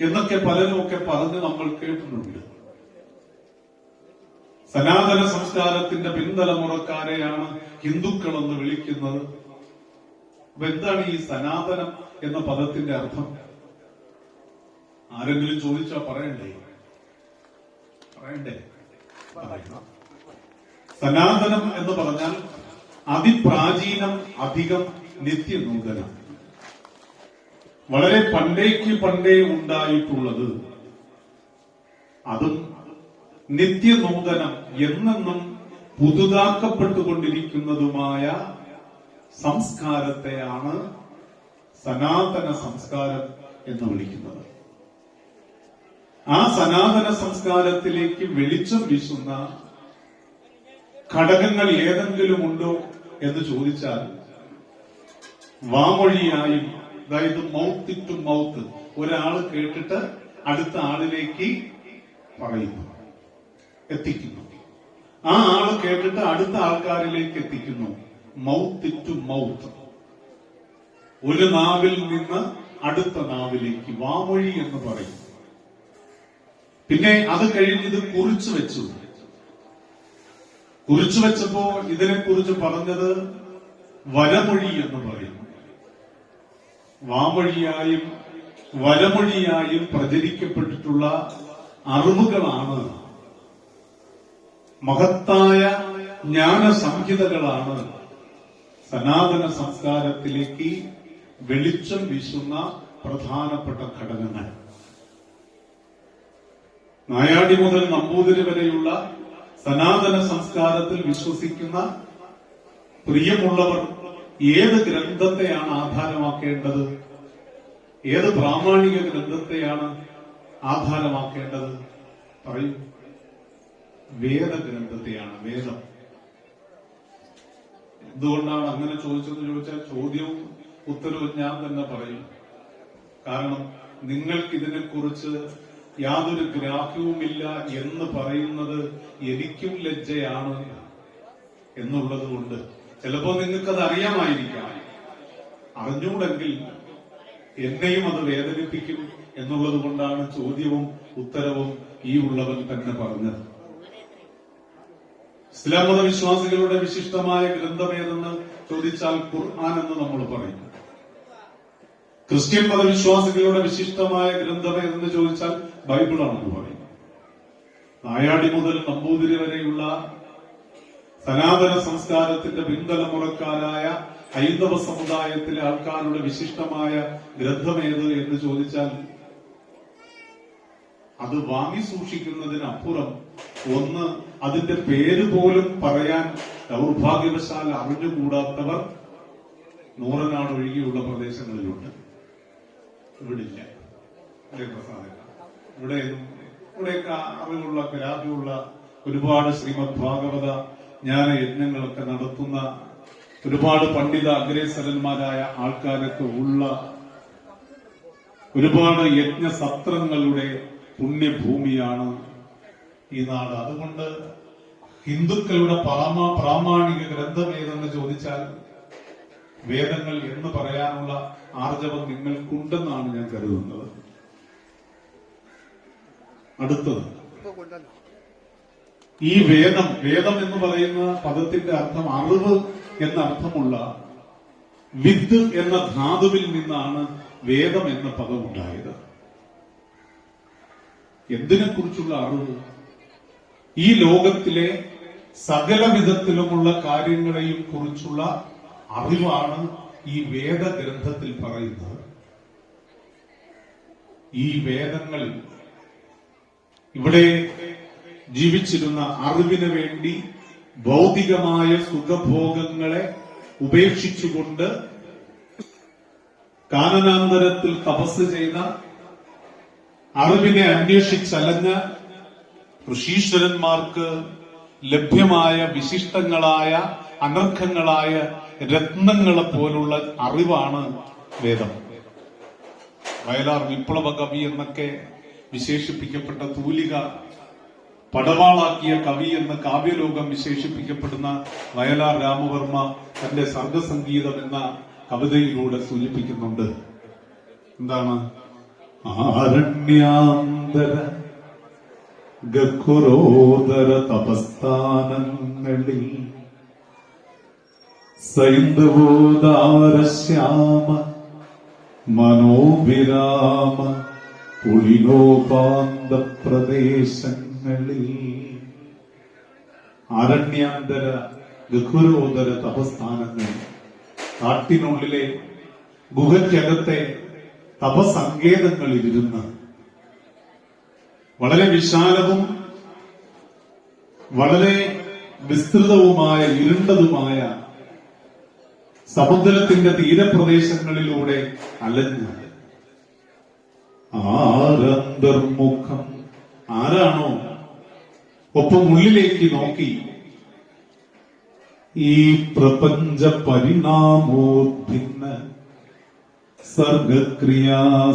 എന്നൊക്കെ പലരും ഒക്കെ പറഞ്ഞ് നമ്മൾ കേട്ടിട്ടുണ്ട്. സനാതന സംസ്കാരത്തിന്റെ പിൻതലമുറക്കാരെയാണ് ഹിന്ദുക്കൾ എന്ന് വിളിക്കുന്നത്. അപ്പൊ എന്താണ് ഈ സനാതനം എന്ന പദത്തിന്റെ അർത്ഥം? ആരെങ്കിലും ചോദിച്ചാ പറയണ്ടേ? പറയണ്ടേ? പറയണം. സനാതനം എന്ന് പറഞ്ഞാൽ അതിപ്രാചീനം അധികം നിത്യനൂതനം വളരെ പണ്ടേക്ക് പണ്ടേ ഉണ്ടായിട്ടുള്ളത്. അതും നിത്യനൂതനം എന്നെന്നും പുതുതാക്കപ്പെട്ടുകൊണ്ടിരിക്കുന്നതുമായ സംസ്കാരത്തെയാണ് സനാതന സംസ്കാരം എന്ന് വിളിക്കുന്നത്. ആ സനാതന സംസ്കാരത്തിലേക്ക് വെളിച്ചം വീശുന്ന ഘടകങ്ങൾ ഏതെങ്കിലും ഉണ്ടോ എന്ന് ചോദിച്ചാൽ വാമൊഴിയായും അതായത് മൗത്ത് ടു മൗത്ത് ഒരാൾ കേട്ടിട്ട് അടുത്ത ആളിലേക്ക് പറയുന്നു. എത്തിക്കുന്നു. ആ ആൾ കേട്ടിട്ട് അടുത്ത ആൾക്കാരിലേക്ക് എത്തിക്കുന്നു. മൗത്ത് ടു മൗത്ത് ഒരു നാവിൽ നിന്ന് അടുത്ത നാവിലേക്ക് വാമൊഴി എന്ന് പറയും. പിന്നെ അത് കഴിഞ്ഞ് ഇത് കുറിച്ചു വെച്ചു. കുറിച്ചു വെച്ചപ്പോ ഇതിനെ കുറിച്ച് പറഞ്ഞത് വരമൊഴി എന്ന് പറയും. വാമൊഴിയായും വലമൊഴിയായും പ്രചരിക്കപ്പെട്ടിട്ടുള്ള അറിവുകളാണ്. മഹത്തായ ജ്ഞാന സംഹിതകളാണ് സനാതന സംസ്കാരത്തിലേക്ക് വെളിച്ചം വീശുന്ന പ്രധാനപ്പെട്ട ഘടകങ്ങൾ. നായാടി മുതൽ നമ്പൂതിരി വരെയുള്ള സനാതന സംസ്കാരത്തിൽ വിശ്വസിക്കുന്ന പ്രിയമുള്ളവർ ഏത് ഗ്രന്ഥത്തെയാണ് ആധാരമാക്കേണ്ടത്? ഏത് പ്രാമാണിക ഗ്രന്ഥത്തെയാണ് ആധാരമാക്കേണ്ടത്? പറയൂ. വേദഗ്രന്ഥത്തെയാണ് വേദം. എന്തുകൊണ്ടാണ് അങ്ങനെ ചോദിച്ചതെന്ന് ചോദിച്ചാൽ ചോദ്യവും ഉത്തരവും ഞാൻ തന്നെ പറയും. കാരണം നിങ്ങൾക്ക് ഇതിനെക്കുറിച്ച് യാതൊരു ഗ്രാഹ്യവുമില്ല എന്ന് പറയുന്നത് എനിക്കും ലജ്ജയാണ് എന്നുള്ളത് കൊണ്ട്. ചിലപ്പോ നിങ്ങൾക്കത് അറിയാമായിരിക്കാം അറിഞ്ഞൂടെങ്കിൽ എന്നെയും അത് വേദനിപ്പിക്കും എന്നുള്ളത് കൊണ്ടാണ് ചോദ്യവും ഉത്തരവും ഈ ഉള്ളവൻ തന്നെ പറഞ്ഞത്. ഇസ്ലാം മത വിശ്വാസികളുടെ വിശിഷ്ടമായ ഗ്രന്ഥമേതെന്ന് ചോദിച്ചാൽ ഖുർആൻ എന്ന് നമ്മൾ പറയും. ക്രിസ്ത്യൻ മതവിശ്വാസികളുടെ വിശിഷ്ടമായ ഗ്രന്ഥമേതെന്ന് ചോദിച്ചാൽ ബൈബിളാണെന്ന് പറയും. നായാടി മുതൽ നമ്പൂതിരി വരെയുള്ള സനാതന സംസ്കാരത്തിന്റെ പിൻതലമുറക്കാരായ ഹൈന്ദവ സമുദായത്തിലെ ആൾക്കാരുടെ വിശിഷ്ടമായ ഗ്രന്ഥമേത് എന്ന് ചോദിച്ചാൽ അത് വാങ്ങി സൂക്ഷിക്കുന്നതിനപ്പുറം ഒന്ന് അതിന്റെ പേര് പോലും പറയാൻ ദൗർഭാഗ്യവശാൽ അറിഞ്ഞുകൂടാത്തവർ നൂറനാട് ഒഴികെയുള്ള പ്രദേശങ്ങളിലുണ്ട്. ഇവിടെ ഇല്ല ഇവിടെ ഇവിടെയൊക്കെ അറിവുള്ള ഗ്രാഹ്യമുള്ള ഒരുപാട് ശ്രീമദ് ഭാഗവത ജ്ഞാന യജ്ഞങ്ങളൊക്കെ നടത്തുന്ന ഒരുപാട് പണ്ഡിത അഗ്രേസരന്മാരായ ആൾക്കാരൊക്കെ ഉള്ള ഒരുപാട് യജ്ഞസത്രങ്ങളുടെ പുണ്യഭൂമിയാണ് ഈ നാട്. അതുകൊണ്ട് ഹിന്ദുക്കളുടെ പരമാ പ്രാമാണിക ഗ്രന്ഥം ഏതെന്ന് ചോദിച്ചാൽ വേദങ്ങൾ എന്ന് പറയാനുള്ള ആർജവം നിങ്ങൾക്കുണ്ടെന്നാണ് ഞാൻ കരുതുന്നത്. അടുത്തത്. ഈ വേദം വേദം എന്ന് പറയുന്ന പദത്തിന്റെ അർത്ഥം അറിവ് എന്ന അർത്ഥമുള്ള വിത്ത് എന്ന ധാതുവിൽ നിന്നാണ് വേദം എന്ന പദം ഉണ്ടായത് എന്തിനെക്കുറിച്ചുള്ള അറിവ്? ഈ ലോകത്തിലെ സകല വിധത്തിലുമുള്ള കാര്യങ്ങളെയും കുറിച്ചുള്ള അറിവാണ് ഈ വേദഗ്രന്ഥത്തിൽ പറയുന്നത്. ഈ വേദങ്ങൾ ഇവിടെ ജീവിച്ചിരുന്ന അറിവിന് വേണ്ടി ഭൗതികമായ സുഖഭോഗങ്ങളെ ഉപേക്ഷിച്ചുകൊണ്ട് കാനനാന്തരത്തിൽ തപസ് ചെയ്ത അറിവിനെ അന്വേഷിച്ചലഞ്ഞ ഋഷീശ്വരന്മാർക്ക് ലഭ്യമായ വിശിഷ്ടങ്ങളായ അനർഘങ്ങളായ രത്നങ്ങളെ പോലുള്ള അറിവാണ് വേദം. വയലാർ വിപ്ലവ കവി എന്നൊക്കെ വിശേഷിപ്പിക്കപ്പെട്ട തൂലിക പടവാളാക്കിയ കവി എന്ന് കാവ്യലോകം വിശേഷിപ്പിക്കപ്പെടുന്ന വയലാർ രാമവർമ്മ തന്റെ സർഗസംഗീതം എന്ന കവിതയിലൂടെ സൂചിപ്പിക്കുന്നുണ്ട്. എന്താണ്? ആരണ്യാന്തര ഗക്കുരോദര തപസ്ഥാനങ്ങളിൽ സൈന്ദവോദാരശ്യാമ മനോവിരാമ പുളിനോപാന്ത പ്രദേശങ്ങളിൽ അരണ്യാന്തര ഗഖുരോദര തപസ്ഥാനങ്ങൾ കാട്ടിനുള്ളിലെ ഗുഹയ്ക്കകത്തെ തപസങ്കേതങ്ങളിലിരുന്ന് വളരെ വിശാലവും വളരെ വിസ്തൃതവുമായ ഇരുണ്ടതുമായ സമുദ്രത്തിന്റെ തീരപ്രദേശങ്ങളിലൂടെ അലഞ്ഞ്. ആരന്തർമുഖം ആരാണോ ഒപ്പം ഉള്ളിലേക്ക് നോക്കി. ഈ പ്രപഞ്ച പരിണാമോദ്ഭിന്ന സർഗക്രിയാസാരം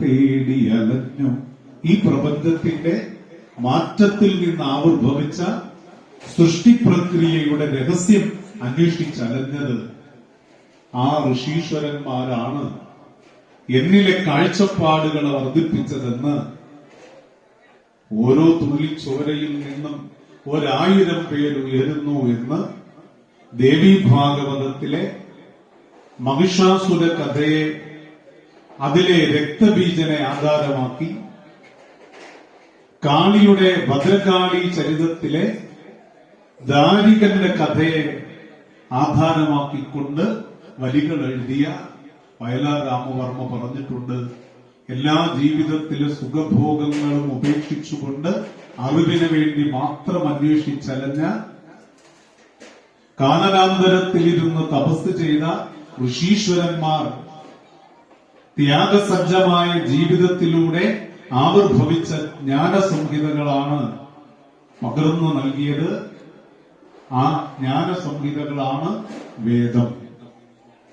തേടിയലഞ്ഞു ഈ പ്രപഞ്ചത്തിന്റെ മാറ്റത്തിൽ നിന്ന് ആവിർഭവിച്ച സൃഷ്ടിപ്രക്രിയയുടെ രഹസ്യം അന്വേഷിച്ചലഞ്ഞത് ആ ഋഷീശ്വരന്മാരാണ്. എന്നിലെ കാഴ്ചപ്പാടുകൾ വർദ്ധിപ്പിച്ചതെന്ന് ഓരോ തുള്ളി ചോരയിൽ നിന്നും ഒരായിരം പേര് ഉയരുന്നു എന്ന് ദേവി ഭാഗവതത്തിലെ മഹിഷാസുര കഥയെ അതിലെ രക്തബീജനെ ആധാരമാക്കി കാളിയുടെ ഭദ്രകാളി ചരിതത്തിലെ ദാരികന്റെ കഥയെ ആധാരമാക്കിക്കൊണ്ട് വരികൾ എഴുതിയ വയലാർ രാമവർമ്മ പറഞ്ഞിട്ടുണ്ട്. എല്ലാ ജീവിതത്തിലെ സുഖഭോഗങ്ങളും ഉപേക്ഷിച്ചുകൊണ്ട് അറിവിന് വേണ്ടി മാത്രം അന്വേഷിച്ചലഞ്ഞ കാനനാന്തരത്തിലിരുന്ന് തപസ് ചെയ്ത ഋഷീശ്വരന്മാർ ത്യാഗസജ്ജമായ ജീവിതത്തിലൂടെ ആവിർഭവിച്ച ജ്ഞാനസംഹിതകളാണ് പകർന്നു നൽകിയത്. ആ ജ്ഞാനസംഹിതകളാണ് വേദം.